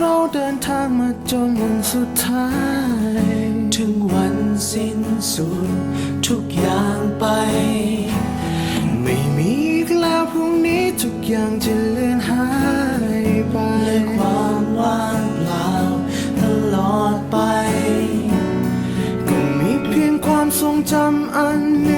เราเดินทางมาจนวันสุดท้าย ถึงวันสิ้นสุดทุกอย่างไป ไม่มีอีกแล้วพรุ่งนี้ทุกอย่างจะเลือนหายไปและความว่างเปล่าตลอดไป ก็มีเพียงความทรงจำอันหนึ่ง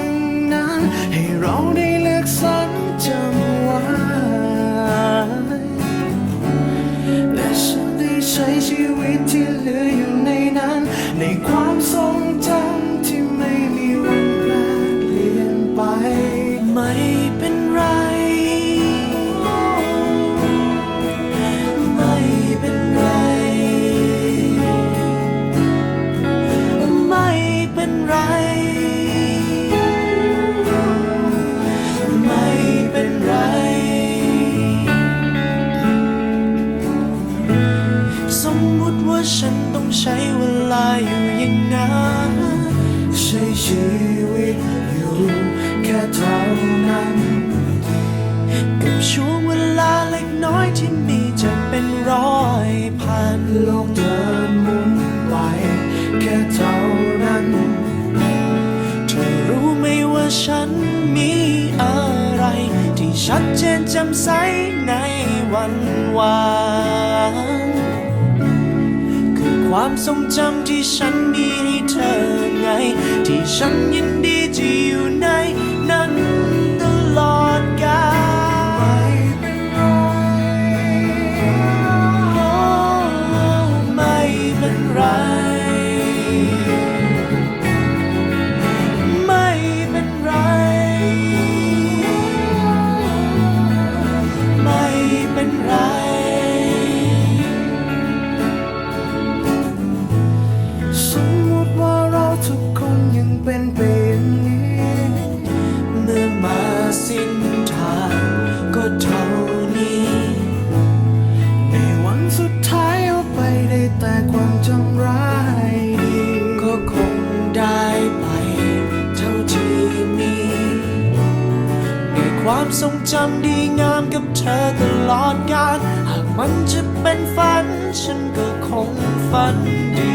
ฉันต้องใช้เวลาอยู่อย่างนั้นใช้ชีวิตอยู่แค่เท่านั้นกับช่วงเวลาเล็กน้อยที่มีจะเป็นร้อยพันโลกเดินหมุนไปแค่เท่านั้นเธอรู้ไหมว่าฉันมีอะไร ที่ชัดเจนจำใสในวันวาน ความทรงจำที่ฉันมีให้เธอไง ที่ฉันยินดีที่ ทรงจำดีงามกับเธอตลอดกาลหากมันจะเป็นฝัน ฉันก็คงฝันดี